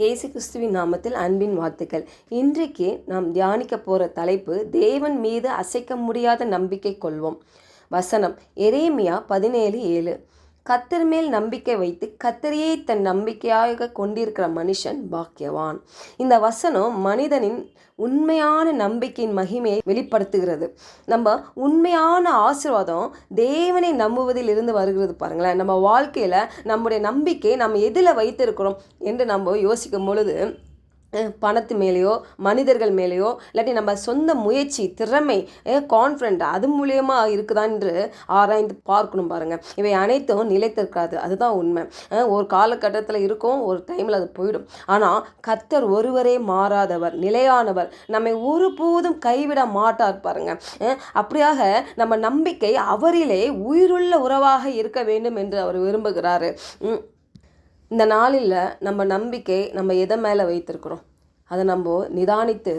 இயேசு கிறிஸ்துவின் நாமத்தில் அன்பின் வாழ்த்துக்கள். இன்றைக்கு நாம் தியானிக்க போகிற தலைப்பு தேவன் மீது அசைக்க முடியாத நம்பிக்கை கொள்வோம். வசனம் எரேமியா பதினேழு ஏழு. கத்தர் மேல் நம்பிக்கை வைத்து கத்தரையே தன் நம்பிக்கையாக கொண்டிருக்கிற மனுஷன் பாக்கியவான். இந்த வசனம் மனிதனின் உண்மையான நம்பிக்கையின் மகிமையை வெளிப்படுத்துகிறது. நம்ம உண்மையான ஆசீர்வாதம் தேவனை நம்புவதில் இருந்து வருகிறது பாருங்களேன். நம்ம வாழ்க்கையில் நம்முடைய நம்பிக்கை நம்ம எதில் வைத்திருக்கிறோம் என்று நம்ம யோசிக்கும் பொழுது பணத்து மேலேயோ மனிதர்கள் மேலேயோ இல்லாட்டி நம்ம சொந்த முயற்சி திறமை கான்ஃபிடென்ட் அது மூலியமாக இருக்குதா என்று ஆராய்ந்து பார்க்கணும் பாருங்கள் இவை அனைத்தும் நிலைத்திருக்காது. அதுதான் உண்மை. ஒரு காலகட்டத்தில் இருக்கும் ஒரு டைமில் அது போயிடும். ஆனால் கத்தர் ஒருவரே மாறாதவர் நிலையானவர். நம்மை ஒருபோதும் கைவிட மாட்டார் பாருங்க. அப்படியாக நம்ம நம்பிக்கை அவரிலே உயிருள்ள உறவாக இருக்க வேண்டும் என்று அவர் விரும்புகிறாரு. இந்த நாளில் நம்ம நம்பிக்கை நம்ம எதை மேலே வைத்திருக்கிறோம்? அதை நம்ம நிதானித்து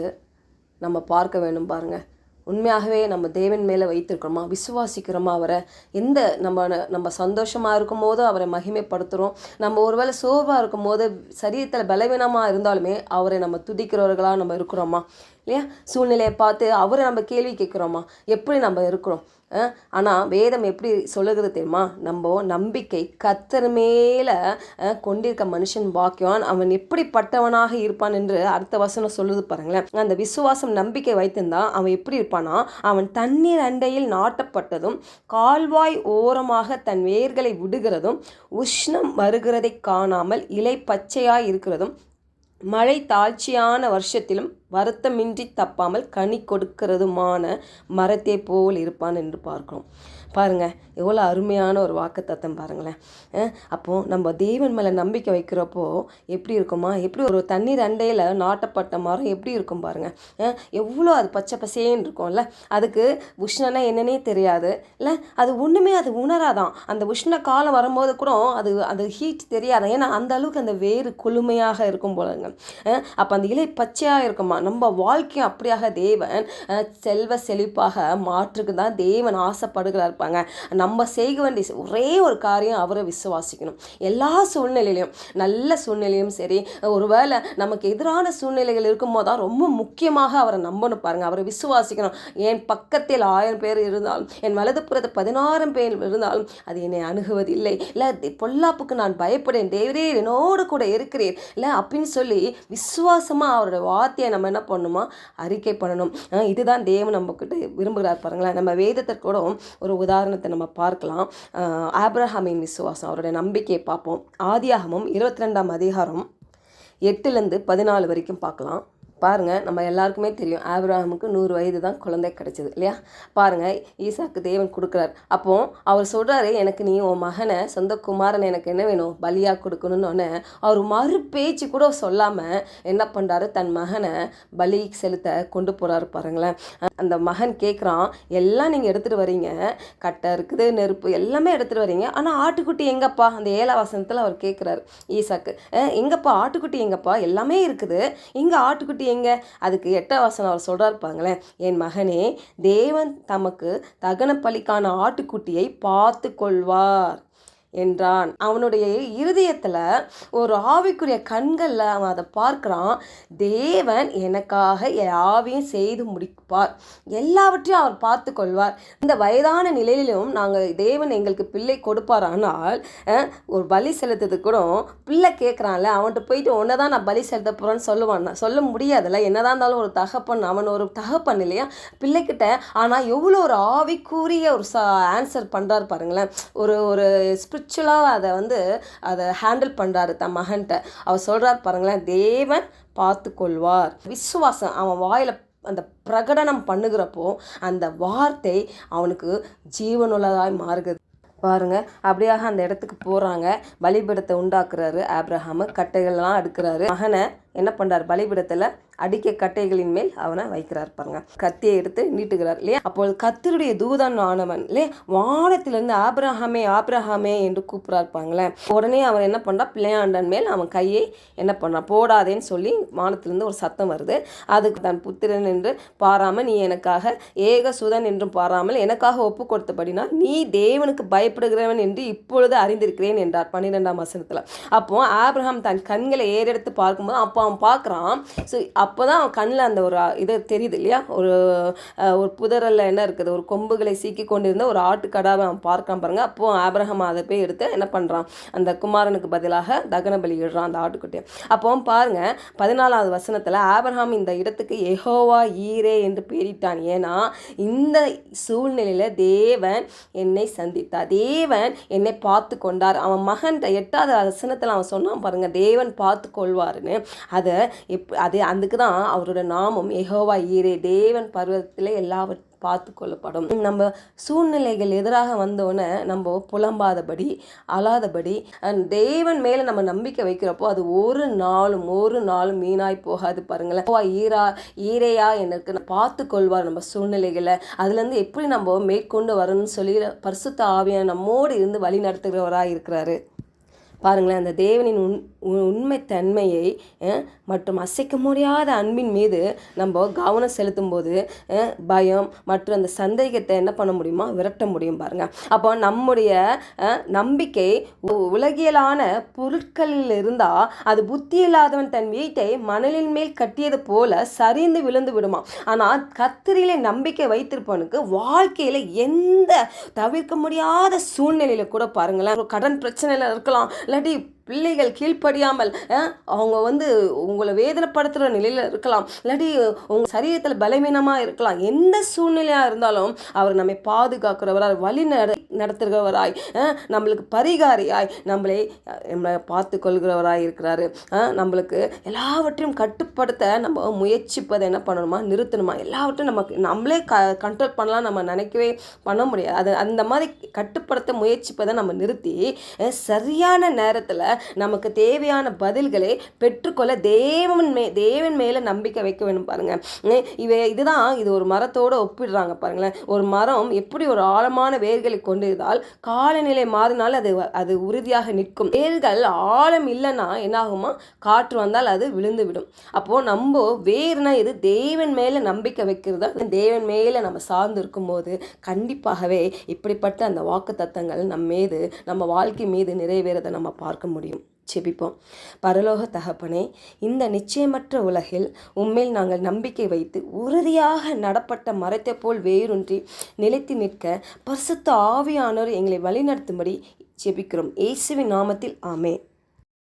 நம்ம பார்க்க வேணும் பாருங்கள் உண்மையாகவே நம்ம தேவன் மேலே வைத்திருக்கிறோமா? விசுவாசிக்கிறோமா அவரை? எந்த நம்ம நம்ம சந்தோஷமாக இருக்கும் போது அவரை மகிமைப்படுத்துகிறோம் நம்ம ஒருவேளை சோர்வாக இருக்கும் போது சரீரத்தில் பலவீனமாக இருந்தாலுமே அவரை நம்ம துதிக்கிறவர்களாக நம்ம இருக்கிறோமா? இல்லையா? சூழ்நிலையை பார்த்து அவரை நம்ம கேள்வி கேட்குறோமா? எப்படி நம்ம இருக்கிறோம்? ஆனால் வேதம் எப்படி சொல்லுகிறது தெரியுமா? நம்ம நம்பிக்கை கத்தர் மேலே கொண்டிருக்க மனுஷன் பாக்கியவான். அவன் எப்படிப்பட்டவனாக இருப்பான் என்று அடுத்த வசனம் சொல்லுது பாருங்களேன். அந்த விசுவாசம் நம்பிக்கை வைத்திருந்தா அவன் எப்படி இருப்பானா? அவன் தண்ணீர் அண்டையில் நாட்டப்பட்டதும் கால்வாய் ஓரமாக தன் வேர்களை விடுகிறதும் உஷ்ணம் வருகிறதை காணாமல் இலை பச்சையாய் இருக்கிறதும் மழை தாழ்ச்சியான வருஷத்திலும் வருத்தமின்றி தப்பாமல் கனி கொடுக்கிறதுமான மரத்தை போல் இருப்பான் என்று பார்க்கிறோம். பாருங்கள் எவ்வளோ அருமையான ஒரு வாக்குத்தத்தம் பாருங்களேன். அப்போது நம்ம தேவன் மேலே நம்பிக்கை வைக்கிறப்போ எப்படி இருக்குமா? எப்படி ஒரு தண்ணீர் அண்டையில் நாட்டப்பட்ட மரம் எப்படி இருக்கும் பாருங்கள் எவ்வளோ அது பச்சை பசேன்னு இருக்கும்ல. அதுக்கு உஷ்ணனா என்னன்னே தெரியாது. இல்லை அது ஒன்றுமே அது உணராதான். அந்த உஷ்ண காலம் வரும்போது கூட அது அது ஹீட் தெரியாது ஏன்னா அந்த அளவுக்கு அந்த வேறு குளுமையாக இருக்கும் போலங்க. அப்போ அந்த இலை பச்சையாக இருக்குமா? நம்ம வாழ்க்கையும் அப்படியாக தேவன் செல்வ செழிப்பாக மாற்றுக்கு தான் தேவன் ஆசைப்படுகிறார் இருப்பாங்க. நம்ம செய்ய வேண்டிய ஒரே ஒரு காரியம் அவரை விசுவாசிக்கணும். எல்லா சூழ்நிலையிலையும் நல்ல சூழ்நிலையும் சரி ஒருவேளை நமக்கு எதிரான சூழ்நிலைகள் இருக்கும்போது தான் ரொம்ப முக்கியமாக அவரை நம்பணும் பாருங்க. அவரை விசுவாசிக்கணும். என் பக்கத்தில் ஆயிரம் பேர் இருந்தாலும் என் வலதுபுறத்து பதினாயிரம் பேர் இருந்தாலும் அது என்னை அணுகுவதில்லை. இல்லை பொல்லாப்புக்கு நான் பயப்படேன். தேவரே என்னோடு கூட இருக்கிறேன் இல்லை அப்படின்னு சொல்லி விசுவாசமாக அவரோட வார்த்தையை நம்ம என்ன பண்ணணுமா அறிக்கை பண்ணணும். இதுதான் தேவன் நம்ம விரும்புகிறார் பாருங்களேன். நம்ம வேதத்திற்கூட ஒரு உதாரணத்தை நம்ம பார்க்கலாம். ஆப்ரஹாமின் விசுவாசம் அவருடைய நம்பிக்கையை பார்ப்போம். ஆதியாகமும் இருபத்தி ரெண்டாம் அதிகாரம் எட்டுலேருந்து பதினாலு வரைக்கும் பார்க்கலாம். பாருங்கள் நம்ம எல்லாருக்குமே தெரியும் ஆபிரகாமுக்கு நூறு வயது தான் குழந்தை கிடைச்சது இல்லையா? பாருங்கள் ஈசாக்கு தேவன் கொடுக்குறார். அப்போ அவர் சொல்கிறாரு எனக்கு நீ உன் மகனை சொந்த குமாரன் எனக்கு என்ன வேணும்? பலியாக கொடுக்கணும்னு. அவர் மறு பேச்சு கூட சொல்லாமல் என்ன பண்ணுறாரு தன் மகனை பலி செலுத்த கொண்டு போகிறாரு பாருங்களேன். அந்த மகன் கேட்குறான் எல்லாம் நீங்கள் எடுத்துகிட்டு வரீங்க. கட்டை இருக்குது நெருப்பு எல்லாமே எடுத்துகிட்டு வரீங்க. ஆனால் ஆட்டுக்குட்டி எங்கப்பா? அந்த ஏழாம் வசனத்தில் அவர் கேட்குறாரு ஈசாக்கு. எங்கப்பா? ஆட்டுக்குட்டி எங்கப்பா? எல்லாமே இருக்குது. இங்கே ஆட்டுக்குட்டி எங்க? அதுக்கு எட்ட வசனம் அவர் சொல்கிறார் பாருங்களேன் என் மகனே தேவன் தமக்கு தகன பலிக்கான ஆட்டுக்குட்டியை பார்த்து கொள்வார் என்றான். அவனுடைய இருதயத்தில் ஒரு ஆவிக்குரிய கண்களில் அவன் அதை பார்க்குறான். தேவன் எனக்காக யாவையும் ஆவியும் செய்து முடிப்பார். எல்லாவற்றையும் அவர் பார்த்து கொள்வார். இந்த வயதான நிலையிலும் நாங்கள் தேவன் எங்களுக்கு பிள்ளை கொடுப்பார் ஆனால் ஒரு பலி செலுத்துறதுக்கு கூட பிள்ளை கேட்குறான்ல அவன்கிட்ட போயிட்டு ஒன்றை தான் நான் பலி செலுத்த போகிறேன்னு சொல்லுவான். சொல்ல முடியாதுல்ல. என்னதான் இருந்தாலும் ஒரு தகப்பன் அவன் ஒரு தகப்பன் இல்லையா? பிள்ளைக்கிட்ட ஆனால் எவ்வளோ ஒரு ஆவிக்குரிய ஒரு ச ஆன்சர் பண்ணுறாரு பாருங்களேன். ஒரு ஒரு ஸ்பிரிச்சுவலாக அதை வந்து அதை ஹேண்டில் பண்ணுறாரு தன் மகன்கிட்ட. அவர் சொல்கிறார் பாருங்களேன் தேவன் பார்த்து கொள்வார் விசுவாசம் அவன் வாயில் அந்த பிரகடனம் பண்ணுகிறப்போ அந்த வார்த்தை அவனுக்கு ஜீவனுள்ளதாய் மாறுகிறது. பாருங்க அப்படியாக அந்த இடத்துக்கு போகிறாங்க பலிபீடத்தை உண்டாக்குறாரு ஆப்ரஹாமு கட்டைகள்லாம் எடுக்கிறாரு மகனை என்ன பண்ணுறார் பலிபீடத்தில் அடிக்க கட்டைகளின் மேல் அவனை வைக்கிறார் பாருங்க. கத்தியை எடுத்து நீட்டுகிறார் இல்லையா? அப்போது கத்தருடைய தூதன் ஆனவன் இல்லையா? வானத்திலிருந்து ஆப்ரஹாமே ஆப்ரஹாமே என்று கூப்பிட்றாரு உடனே அவன் என்ன பண்ணுறா பிள்ளையாண்டன் மேல் அவன் கையை என்ன பண்ணுறான் போடாதேன்னு சொல்லி வானத்திலிருந்து ஒரு சத்தம் வருது. அதுக்கு தன் புத்திரன் என்று பாராமல் நீ எனக்காக ஏக சுதன் என்றும் பாராமல் எனக்காக ஒப்பு கொடுத்தபடினா நீ தேவனுக்கு பயப்படுகிறவன் என்று இப்பொழுது அறிந்திருக்கிறேன் என்றார் பன்னிரெண்டாம் வசனத்தில். அப்போ ஆப்ரஹாம் தன் கண்களை ஏறெடுத்து பார்க்கும்போது அப்போ அப்போ அவன் பார்க்குறான் ஸோ அப்போ தான் அவன் கண்ணில் அந்த ஒரு இது தெரியுது இல்லையா? ஒரு ஒரு புதரில் என்ன இருக்குது? ஒரு கொம்புகளை சீக்கி கொண்டிருந்த ஒரு ஆட்டுக்கடாவை அவன் பார்க்கான் பாருங்கள் அப்போ ஆபிரகம் அதை போய் எடுத்து என்ன பண்ணுறான் அந்த குமாரனுக்கு பதிலாக தகன பலி இடுறான் அந்த ஆட்டுக்குட்டியை. அப்போ பாருங்கள் பதினாலாவது வசனத்தில் ஆபிரகாம் இந்த இடத்துக்கு எஹோவா ஈரே என்று பேரிட்டான். ஏன்னா இந்த சூழ்நிலையில் தேவன் என்னை சந்தித்தார். தேவன் என்னை பார்த்து கொண்டார். அவன் மகன் எட்டாவது வசனத்தில் அவன் சொன்னான் பாருங்கள் தேவன் பார்த்து கொள்வாருன்னு. அதை எப் அது அதுக்கு தான் அவரோட நாமம் எஹோவா ஈரே தேவன் பருவத்தில் எல்லாவற்றையும் பார்த்து கொள்ளப்படும் நம்ம சூழ்நிலைகள் எதிராக வந்தோடனே நம்ம புலம்பாதபடி அழாதபடி தேவன் மேலே நம்ம நம்பிக்கை வைக்கிறப்போ அது ஒரு நாளும் ஒரு நாளும் மீனாய் போகாது பாருங்களேன். ஈரா ஈரையா எனக்கு பார்த்து கொள்வார் நம்ம சூழ்நிலைகளை. அதுலேருந்து எப்படி நம்ம மேற்கொண்டு வரணும்னு சொல்லி பரிசுத்த ஆவியான நம்மோடு இருந்து வழி நடத்துகிறவராக இருக்கிறாரு பாருங்களேன் அந்த தேவனின் உண் உண்மைத்தன்மையை மற்றும் அசைக்க முடியாத அன்பின் மீது நம்ம கவனம் செலுத்தும் போது பயம் மற்றும் அந்த சந்தேகத்தை என்ன பண்ண முடியுமா விரட்ட முடியும் பாருங்க. அப்போ நம்முடைய நம்பிக்கை உ- உலகியலான பொருட்களில் இருந்தால் அது புத்தி இல்லாதவன் தன் வீட்டை மணலின் மேல் கட்டியது போல சரிந்து விழுந்து விடுமா. ஆனால் கத்திரியில நம்பிக்கை வைத்திருப்பவனுக்கு வாழ்க்கையில் எந்த தவிர்க்க முடியாத சூழ்நிலையில் கூட பாருங்களேன். கடன் பிரச்சனையில் இருக்கலாம் இல்லாட்டி பிள்ளைகள் கீழ்ப்படியாமல் அவங்க வந்து உங்களை வேதனைப்படுத்துகிற நிலையில் இருக்கலாம். இல்லாட்டி உங்கள் சரீரத்தில் பலவீனமாக இருக்கலாம். எந்த சூழ்நிலையாக இருந்தாலும் அவர் நம்மை பாதுகாக்கிறவராய் வழி நட நடத்துகிறவராய் நம்மளுக்கு பரிகாரியாய் நம்மளை நம்மளை பார்த்து கொள்கிறவராய் இருக்கிறாரு நம்மளுக்கு எல்லாவற்றையும் கட்டுப்படுத்த நம்ம முயற்சிப்பதை என்ன பண்ணணுமா? நிறுத்தணுமா? எல்லாவற்றையும் நமக்கு நம்மளே க கண்ட்ரோல் பண்ணலாம். நம்ம நினைக்கவே பண்ண முடியாது. அது அந்த மாதிரி கட்டுப்படுத்த முயற்சிப்பதை நம்ம நிறுத்தி சரியான நேரத்தில் நமக்கு தேவையான பதில்களை பெற்றுக்கொள்ள தேவன் மே தேவன் மேலே நம்பிக்கை வைக்க வேணும் பாருங்க. இவை இதுதான் இது ஒரு மரத்தோடு ஒப்பிடுறாங்க பாருங்களேன். ஒரு மரம் எப்படி ஒரு ஆழமான வேர்களை கொண்டிருந்தால் காலநிலை மாறினால் அது வ- அது உறுதியாக நிற்கும். வேர்கள் ஆழம் இல்லைன்னா என்னாகுமா? காற்று வந்தால் அது விழுந்து விடும் அப்போ நம்ம வேர்னா இது தேவன் மேலே நம்பிக்கை வைக்கிறது தேவன் மேலே நம்ம சார்ந்து இருக்கும்போது கண்டிப்பாகவே இப்படிப்பட்ட அந்த வாக்கு தத்தங்கள் நம்ம மீது நம்ம வாழ்க்கை மீது நிறைவேறதை நம்ம பார்க்க முடியும். செபிப்போம். பரலோக தகப்பனே இந்த நிச்சயமற்ற உலகில் உண்மையில் நாங்கள் நம்பிக்கை வைத்து உறுதியாக நடப்பட்ட மரத்தை போல் வேரூன்றி நிலைத்து நிற்க பரிசுத்த ஆவியானோர் எங்களை வழிநடத்தும்படி ஜெபிக்கிறோம் இயேசுவின் நாமத்தில் ஆமே